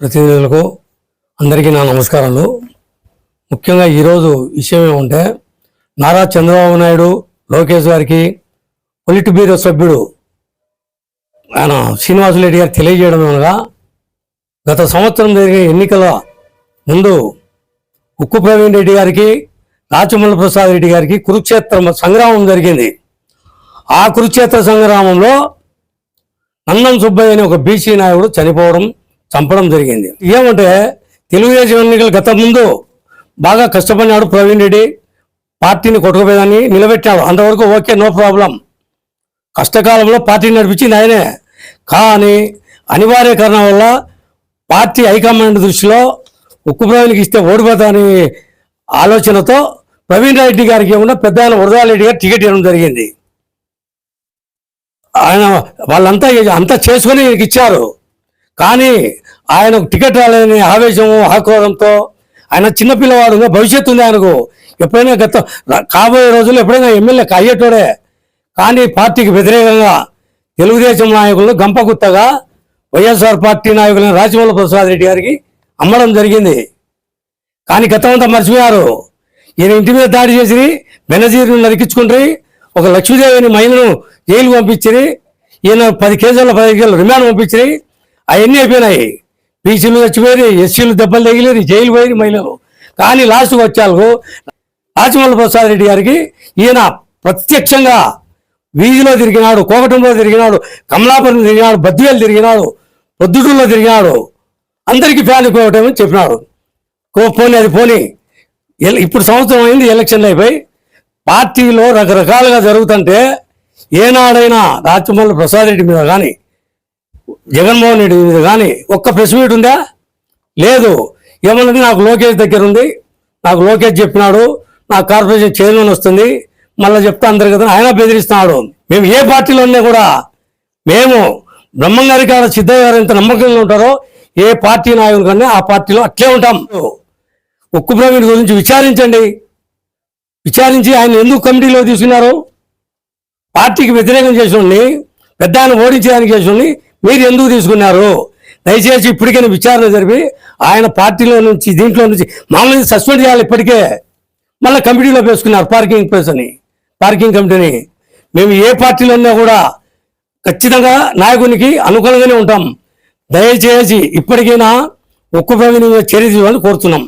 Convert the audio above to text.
ప్రతినిధులకు అందరికీ నా నమస్కారాలు. ముఖ్యంగా ఈరోజు విషయం ఏమంటే నారా చంద్రబాబు నాయుడు లోకేష్ గారికి పొలిట్ బ్యూరో సభ్యుడు ఆయన శ్రీనివాసరెడ్డి గారు తెలియజేయడం అనగా గత సంవత్సరం జరిగిన ఎన్నికల ముందు ఉక్కు ప్రవీణ్ రెడ్డి గారికి రాచమల్ల ప్రసాద్ రెడ్డి గారికి కురుక్షేత్ర సంగ్రామం జరిగింది. ఆ కురుక్షేత్ర సంగ్రామంలో నందం సుబ్బయ్య అనే ఒక బీసీ నాయకుడు చనిపోవడం చంపడం జరిగింది. ఏమంటే తెలుగుదేశం ఎన్నికలు గత ముందు బాగా కష్టపడినాడు ప్రవీణ్ రెడ్డి. పార్టీని కొట్టుకుపోయేదాన్ని నిలబెట్టాడు అంతవరకు ఓకే నో ప్రాబ్లం. కష్టకాలంలో పార్టీని నడిపించింది ఆయనే. కానీ అనివార్య కారణం వల్ల పార్టీ హైకమాండ్ దృష్టిలో ఉక్కు ప్రవీణ్కి ఇస్తే ఓడిపోతాని ఆలోచనతో ప్రవీణ్ రెడ్డి గారికి ఏమన్నా పెద్ద ఆయన వరదారెడ్డి గారు టికెట్ ఇవ్వడం జరిగింది. ఆయన వాళ్ళంతా అంతా చేసుకొని ఇచ్చారు. కానీ ఆయన టికెట్ రాలేని ఆవేశము ఆక్రోధంతో ఆయన చిన్నపిల్లవాడు భవిష్యత్తు ఉంది ఆయనకు. ఎప్పుడైనా గత కాబోయే రోజుల్లో ఎప్పుడైనా ఎమ్మెల్యే అయ్యేటోడే. కానీ పార్టీకి వ్యతిరేకంగా తెలుగుదేశం నాయకులను గంపగుత్తగా వైఎస్ఆర్ పార్టీ నాయకులైన రాజమౌళి ప్రసాద్ రెడ్డి గారికి అమ్మడం జరిగింది. కానీ గతమంతా మర్చిపోయారు. ఈయన ఇంటి మీద దాడి చేసి బెనజీరును నరికించుకుంటే ఒక లక్ష్మీదేవిని మహిళను జైలు పంపించి ఈయన పది కేజీల పది కేజీలు రిమాండ్ పంపించి అవన్నీ అయిపోయినాయి. బీసీలు చచ్చిపోయారు ఎస్సీలు దెబ్బలు తగిలేరు జైలు పోయి మహిళలు. కానీ లాస్ట్కి వచ్చారు రాజమౌళి ప్రసాద్ రెడ్డి గారికి ఈయన ప్రత్యక్షంగా వీధిలో తిరిగినాడు కోకటంలో తిరిగినాడు కమలాపురం తిరిగినాడు బద్దివేలు తిరిగినాడు పొద్దుటూరులో తిరిగినాడు. అందరికీ ఫ్యాన్ కోవటమని చెప్పినాడు. కో- పోనీ అది పోనీ. ఇప్పుడు సంవత్సరం అయింది ఎలక్షన్లు అయిపోయి పార్టీలో రకరకాలుగా జరుగుతుంటే ఏనాడైనా రాచమల్లి ప్రసాద్ రెడ్డి మీద కానీ జగన్మోహన్ రెడ్డి మీద కానీ ఒక్క ప్రెస్ మీట్ ఉందా? లేదు. ఏమన్నది నాకు లోకేష్ దగ్గర ఉంది. నాకు లోకేష్ చెప్పినాడు. నా కార్పొరేషన్ చైర్మన్ వస్తుంది. మళ్ళీ చెప్తా అందరు కదా ఆయన బెదిరిస్తున్నాడు. మేము ఏ పార్టీలో ఉన్నా కూడా మేము బ్రహ్మంగారి కాడ సిద్ధయ్య గారు ఎంత నమ్మకంగా ఉంటారో ఏ పార్టీ నాయకులు కన్నా ఆ పార్టీలో అట్లే ఉంటాం. ఉక్కు ప్రవీణ్ గురించి విచారించండి. విచారించి ఆయన ఎందుకు కమిటీలో తీసుకున్నారు? పార్టీకి వ్యతిరేకం చేసినోడిని పెద్ద ఆయన ఓడించడానికి చేసినోడిని మీరు ఎందుకు తీసుకున్నారు? దయచేసి ఇప్పటికైనా విచారణ జరిపి ఆయన పార్టీలో నుంచి దీంట్లో నుంచి మామూలుగా సస్పెండ్ చేయాలి ఇప్పటికే. మళ్ళీ కమిటీలో వేసుకున్నారు పార్కింగ్ ప్లేస్ అని. పార్కింగ్ కమిటీని. మేము ఏ పార్టీలో ఉన్నా కూడా ఖచ్చితంగా నాయకునికి అనుకూలంగానే ఉంటాం. దయచేసి ఇప్పటికైనా ఒక్క చర్య తీసుకోవాలని కోరుతున్నాం.